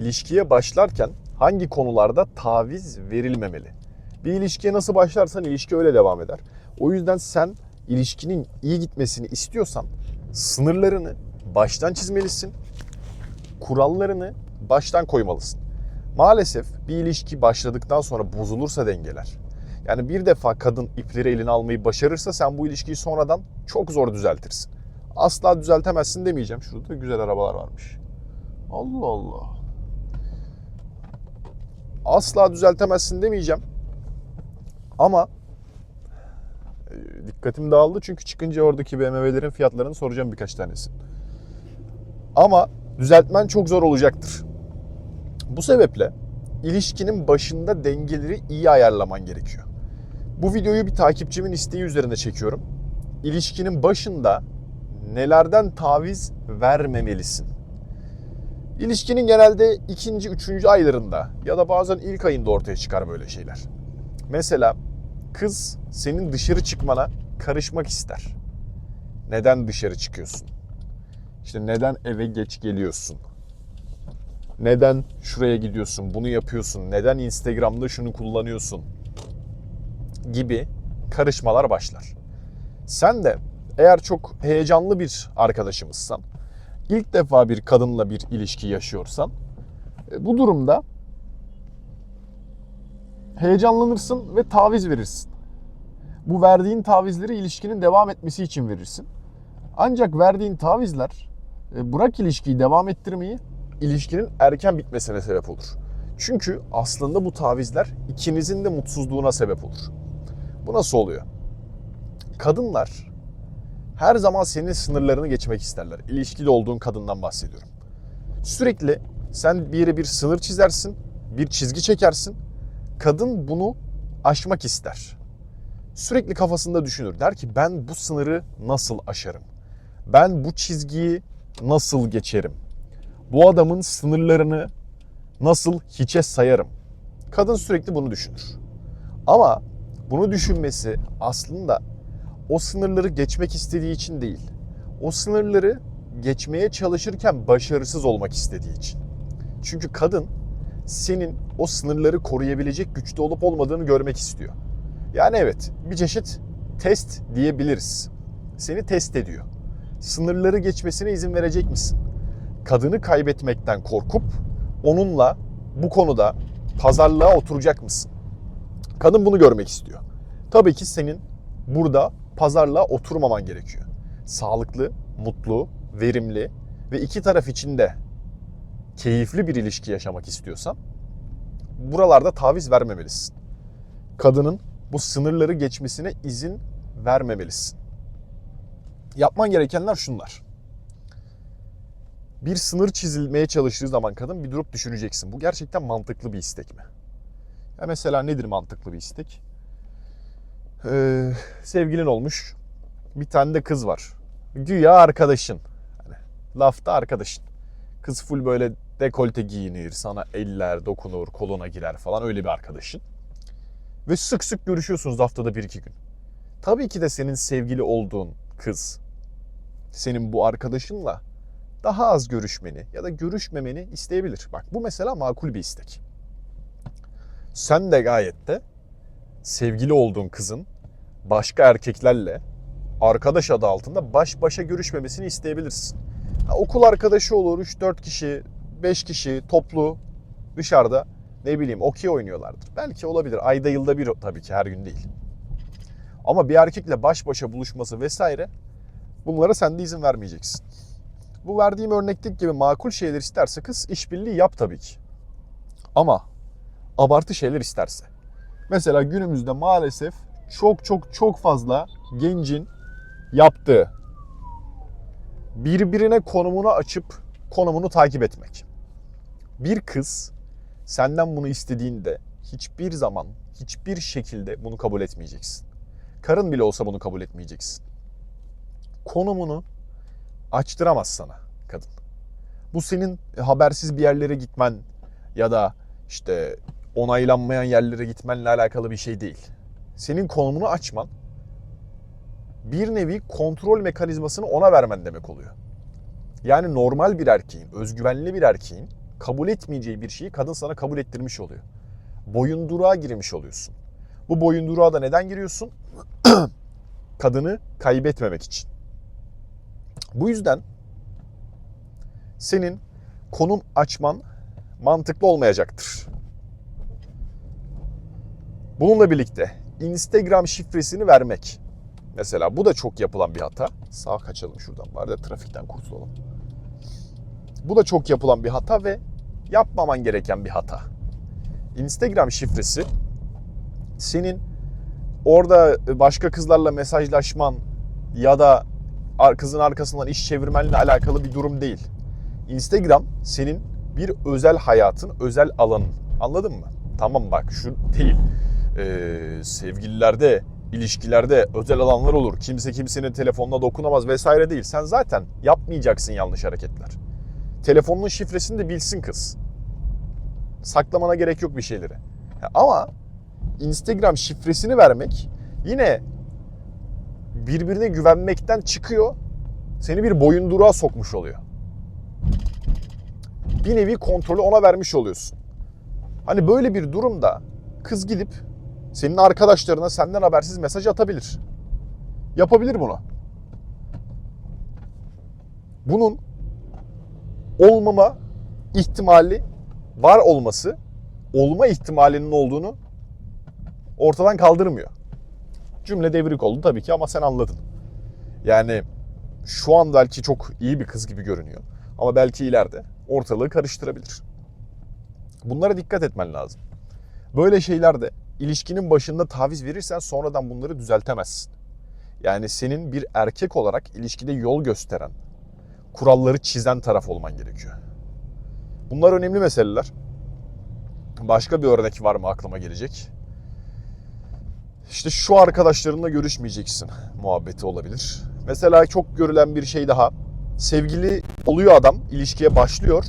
ilişkiye başlarken hangi konularda taviz verilmemeli? Bir ilişkiye nasıl başlarsan ilişki öyle devam eder. O yüzden sen ilişkinin iyi gitmesini istiyorsan sınırlarını baştan çizmelisin. Kurallarını baştan koymalısın. Maalesef bir ilişki başladıktan sonra bozulursa dengeler. Yani bir defa kadın ipleri eline almayı başarırsa sen bu ilişkiyi sonradan çok zor düzeltirsin. Asla düzeltemezsin demeyeceğim. Şurada da güzel arabalar varmış. Allah Allah. Asla düzeltemezsin demeyeceğim. Ama e, dikkatim dağıldı çünkü çıkınca oradaki BMW'lerin fiyatlarını soracağım birkaç tanesi. Ama düzeltmen çok zor olacaktır. Bu sebeple ilişkinin başında dengeleri iyi ayarlaman gerekiyor. Bu videoyu bir takipçimin isteği üzerine çekiyorum. İlişkinin başında nelerden taviz vermemelisin? İlişkinin genelde ikinci, üçüncü aylarında ya da bazen ilk ayında ortaya çıkar böyle şeyler. Mesela kız senin dışarı çıkmana karışmak ister. Neden dışarı çıkıyorsun? İşte neden eve geç geliyorsun? Neden şuraya gidiyorsun, bunu yapıyorsun? Neden Instagram'da şunu kullanıyorsun? Gibi karışmalar başlar. Sen de eğer çok heyecanlı bir arkadaşımızsan, ilk defa bir kadınla bir ilişki yaşıyorsan, e, bu durumda heyecanlanırsın ve taviz verirsin. Bu verdiğin tavizleri ilişkinin devam etmesi için verirsin. Ancak verdiğin tavizler e, bırak ilişkiyi devam ettirmeyi ilişkinin erken bitmesine sebep olur. Çünkü aslında bu tavizler ikinizin de mutsuzluğuna sebep olur. Bu nasıl oluyor? Kadınlar her zaman senin sınırlarını geçmek isterler. İlişkili olduğun kadından bahsediyorum. Sürekli sen bir yere bir sınır çizersin, bir çizgi çekersin. Kadın bunu aşmak ister. Sürekli kafasında düşünür. Der ki ben bu sınırı nasıl aşarım? Ben bu çizgiyi nasıl geçerim? Bu adamın sınırlarını nasıl hiçe sayarım? Kadın sürekli bunu düşünür. Ama bunu düşünmesi aslında o sınırları geçmek istediği için değil. O sınırları geçmeye çalışırken başarısız olmak istediği için. Çünkü kadın senin o sınırları koruyabilecek güçte olup olmadığını görmek istiyor. Yani evet bir çeşit test diyebiliriz. Seni test ediyor. Sınırları geçmesine izin verecek misin? Kadını kaybetmekten korkup onunla bu konuda pazarlığa oturacak mısın? Kadın bunu görmek istiyor. Tabii ki senin burada pazarlığa oturmaman gerekiyor. Sağlıklı, mutlu, verimli ve iki taraf için de keyifli bir ilişki yaşamak istiyorsan buralarda taviz vermemelisin. Kadının bu sınırları geçmesine izin vermemelisin. Yapman gerekenler şunlar. Bir sınır çizilmeye çalıştığı zaman kadın bir durup düşüneceksin. Bu gerçekten mantıklı bir istek mi? Ya mesela nedir mantıklı bir istek? Ee, sevgilin olmuş. Bir tane de kız var. Güya arkadaşın. Hani lafta arkadaşın. Kız full böyle dekolte giyinir, sana eller dokunur, koluna girer falan öyle bir arkadaşın. Ve sık sık görüşüyorsunuz haftada bir iki gün. Tabii ki de senin sevgili olduğun kız senin bu arkadaşınla daha az görüşmeni ya da görüşmemeni isteyebilir. Bak bu mesela makul bir istek. Sen de gayet de sevgili olduğun kızın başka erkeklerle arkadaş adı altında baş başa görüşmemesini isteyebilirsin. Ha, okul arkadaşı olur 3-4 kişi, 5 kişi toplu dışarıda ne bileyim okey oynuyorlardır. Belki olabilir. Ayda yılda bir tabii ki her gün değil. Ama bir erkekle baş başa buluşması vesaire bunlara sen de izin vermeyeceksin. Bu verdiğim örnekteki gibi makul şeyler isterse kız işbirliği yap tabii ki. Ama abartı şeyler isterse. Mesela günümüzde maalesef çok çok çok fazla gencin yaptığı birbirine konumunu açıp konumunu takip etmek. Bir kız senden bunu istediğinde hiçbir zaman hiçbir şekilde bunu kabul etmeyeceksin. Karın bile olsa bunu kabul etmeyeceksin. Konumunu açtıramaz sana kadın. Bu senin habersiz bir yerlere gitmen ya da işte onaylanmayan yerlere gitmenle alakalı bir şey değil. Senin konumunu açman bir nevi kontrol mekanizmasını ona vermen demek oluyor. Yani normal bir erkeğin, özgüvenli bir erkeğin kabul etmeyeceği bir şeyi kadın sana kabul ettirmiş oluyor. Boyunduruğa girmiş oluyorsun. Bu boyunduruğa da neden giriyorsun? Kadını kaybetmemek için. Bu yüzden senin konum açman mantıklı olmayacaktır. Bununla birlikte Instagram şifresini vermek. Mesela bu da çok yapılan bir hata. Sağa kaçalım şuradan bari de trafikten kurtulalım. Bu da çok yapılan bir hata ve yapmaman gereken bir hata. Instagram şifresi senin orada başka kızlarla mesajlaşman ya da kızın arkasından iş çevirmenle alakalı bir durum değil. Instagram senin bir özel hayatın, özel alanın. Anladın mı? Tamam bak şu değil. Ee, sevgililerde, ilişkilerde özel alanlar olur. Kimse kimsenin telefonuna dokunamaz vesaire değil. Sen zaten yapmayacaksın yanlış hareketler. Telefonun şifresini de bilsin kız. Saklamana gerek yok bir şeyleri. Ama Instagram şifresini vermek yine birbirine güvenmekten çıkıyor. Seni bir boyunduruğa sokmuş oluyor. Bir nevi kontrolü ona vermiş oluyorsun. Hani böyle bir durumda kız gidip senin arkadaşlarına senden habersiz mesaj atabilir. Yapabilir bunu. Bunun olmama ihtimali var olması olma ihtimalinin olduğunu ortadan kaldırmıyor. Cümle devrik oldu tabii ki ama sen anladın. Yani şu an belki çok iyi bir kız gibi görünüyor. Ama belki ileride ortalığı karıştırabilir. Bunlara dikkat etmen lazım. Böyle şeylerde ilişkinin başında taviz verirsen sonradan bunları düzeltemezsin. Yani senin bir erkek olarak ilişkide yol gösteren, kuralları çizen taraf olman gerekiyor. Bunlar önemli meseleler. Başka bir örnek var mı aklıma gelecek? İşte şu arkadaşlarınla görüşmeyeceksin muhabbeti olabilir. Mesela çok görülen bir şey daha. Sevgili oluyor adam, ilişkiye başlıyor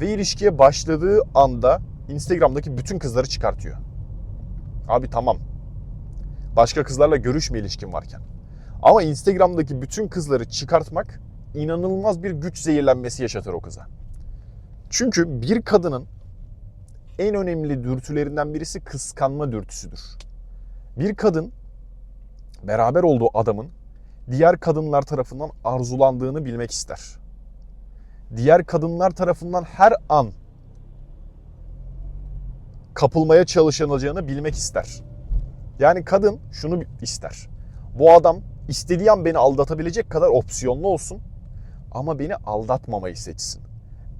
ve ilişkiye başladığı anda Instagram'daki bütün kızları çıkartıyor. Abi tamam. Başka kızlarla görüşme ilişkin varken. Ama Instagram'daki bütün kızları çıkartmak inanılmaz bir güç zehirlenmesi yaşatır o kıza. Çünkü bir kadının en önemli dürtülerinden birisi kıskanma dürtüsüdür. Bir kadın beraber olduğu adamın diğer kadınlar tarafından arzulandığını bilmek ister. Diğer kadınlar tarafından her an kapılmaya çalışılacağını bilmek ister. Yani kadın şunu ister. Bu adam istediği an beni aldatabilecek kadar opsiyonlu olsun ama beni aldatmamayı seçsin.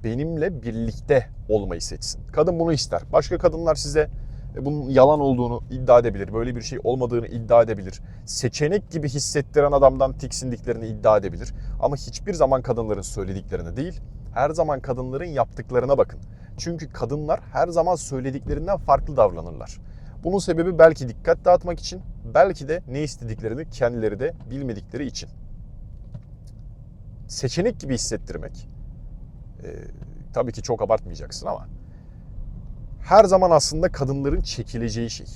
Benimle birlikte olmayı seçsin. Kadın bunu ister. Başka kadınlar size e, bunun yalan olduğunu iddia edebilir. Böyle bir şey olmadığını iddia edebilir. Seçenek gibi hissettiren adamdan tiksindiklerini iddia edebilir. Ama hiçbir zaman kadınların söylediklerine değil, her zaman kadınların yaptıklarına bakın. Çünkü kadınlar her zaman söylediklerinden farklı davranırlar. Bunun sebebi belki dikkat dağıtmak için, belki de ne istediklerini kendileri de bilmedikleri için. Seçenek gibi hissettirmek. Ee, tabii ki çok abartmayacaksın ama her zaman aslında kadınların çekileceği şey.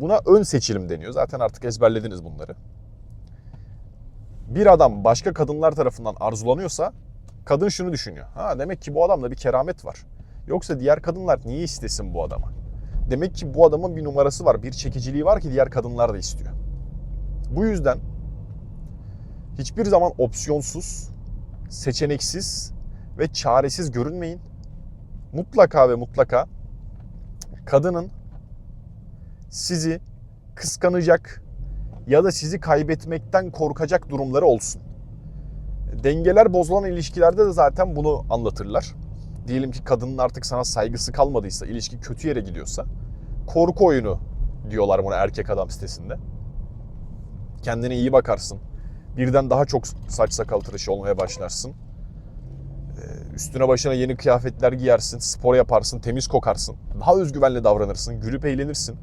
Buna ön seçilim deniyor. Zaten artık ezberlediniz bunları. Bir adam başka kadınlar tarafından arzulanıyorsa kadın şunu düşünüyor. Ha demek ki bu adamda bir keramet var. Yoksa diğer kadınlar niye istesin bu adamı? Demek ki bu adamın bir numarası var, bir çekiciliği var ki diğer kadınlar da istiyor. Bu yüzden hiçbir zaman opsiyonsuz, seçeneksiz ve çaresiz görünmeyin. Mutlaka ve mutlaka kadının sizi kıskanacak ya da sizi kaybetmekten korkacak durumları olsun. Dengeler bozulan ilişkilerde de zaten bunu anlatırlar. Diyelim ki kadının artık sana saygısı kalmadıysa, ilişki kötü yere gidiyorsa korku oyunu diyorlar buna erkek adam sitesinde. Kendine iyi bakarsın. Birden daha çok saç sakal tıraşı olmaya başlarsın. Ee, Üstüne başına yeni kıyafetler giyersin, spor yaparsın, temiz kokarsın. Daha özgüvenli davranırsın, gülüp eğlenirsin.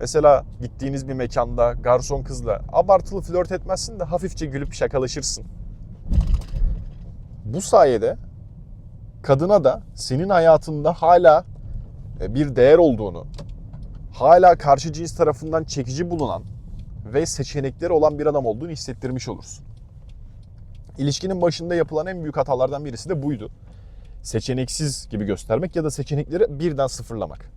Mesela gittiğiniz bir mekanda garson kızla abartılı flört etmezsin de hafifçe gülüp şakalaşırsın. Bu sayede kadına da senin hayatında hala e, bir değer olduğunu, hala karşı cins tarafından çekici bulunan ve seçenekleri olan bir adam olduğunu hissettirmiş olursun. İlişkinin başında yapılan en büyük hatalardan birisi de buydu. seçeneksiz gibi göstermek ya da seçenekleri birden sıfırlamak.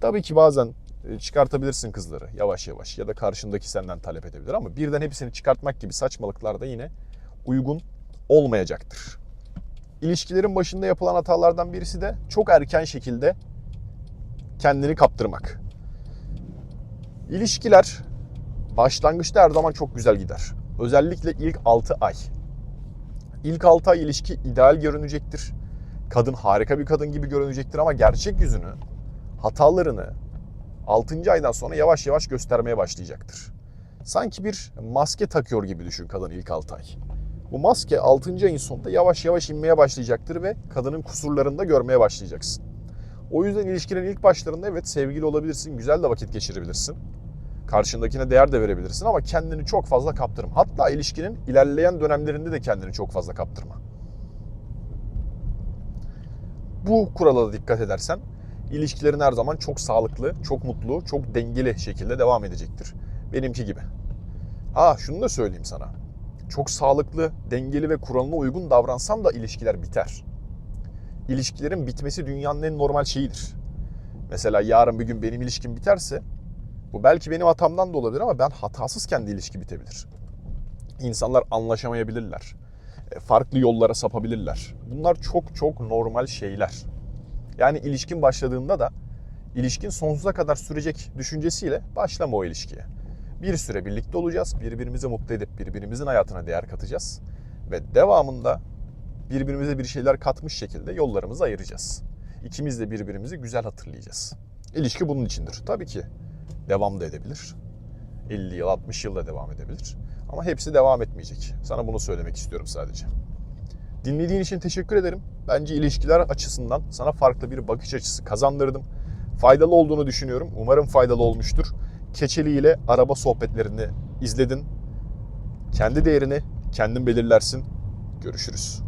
Tabii ki bazen e, çıkartabilirsin kızları yavaş yavaş ya da karşındaki senden talep edebilir ama birden hepsini çıkartmak gibi saçmalıklar da yine uygun olmayacaktır. İlişkilerin başında yapılan hatalardan birisi de çok erken şekilde kendini kaptırmak. İlişkiler başlangıçta her zaman çok güzel gider. Özellikle ilk 6 ay. İlk 6 ay ilişki ideal görünecektir. Kadın harika bir kadın gibi görünecektir ama gerçek yüzünü, hatalarını 6. aydan sonra yavaş yavaş göstermeye başlayacaktır. Sanki bir maske takıyor gibi düşün kadın ilk 6 ay. Bu maske 6. ayın sonunda yavaş yavaş inmeye başlayacaktır ve kadının kusurlarını da görmeye başlayacaksın. O yüzden ilişkinin ilk başlarında evet sevgili olabilirsin, güzel de vakit geçirebilirsin. Karşındakine değer de verebilirsin ama kendini çok fazla kaptırma. Hatta ilişkinin ilerleyen dönemlerinde de kendini çok fazla kaptırma. Bu kurala da dikkat edersen ilişkilerin her zaman çok sağlıklı, çok mutlu, çok dengeli şekilde devam edecektir. Benimki gibi. Aa şunu da söyleyeyim sana. Çok sağlıklı, dengeli ve kuralına uygun davransan da ilişkiler biter. İlişkilerin bitmesi dünyanın en normal şeyidir. Mesela yarın bir gün benim ilişkim biterse bu belki benim hatamdan da olabilir ama ben hatasızken de ilişki bitebilir. İnsanlar anlaşamayabilirler. E, Farklı yollara sapabilirler. Bunlar çok çok normal şeyler. Yani ilişkin başladığında da ilişkin sonsuza kadar sürecek düşüncesiyle başlama o ilişkiye. Bir süre birlikte olacağız. Birbirimizi mutlu edip birbirimizin hayatına değer katacağız. Ve devamında birbirimize bir şeyler katmış şekilde yollarımızı ayıracağız. İkimiz de birbirimizi güzel hatırlayacağız. İlişki bunun içindir. Tabii ki devam da edebilir. 50 yıl, 60 yıl da devam edebilir. Ama hepsi devam etmeyecek. Sana bunu söylemek istiyorum sadece. Dinlediğin için teşekkür ederim. Bence ilişkiler açısından sana farklı bir bakış açısı kazandırdım. Faydalı olduğunu düşünüyorum. Umarım faydalı olmuştur. Keçeli ile araba sohbetlerini izledin. Kendi değerini kendin belirlersin. Görüşürüz.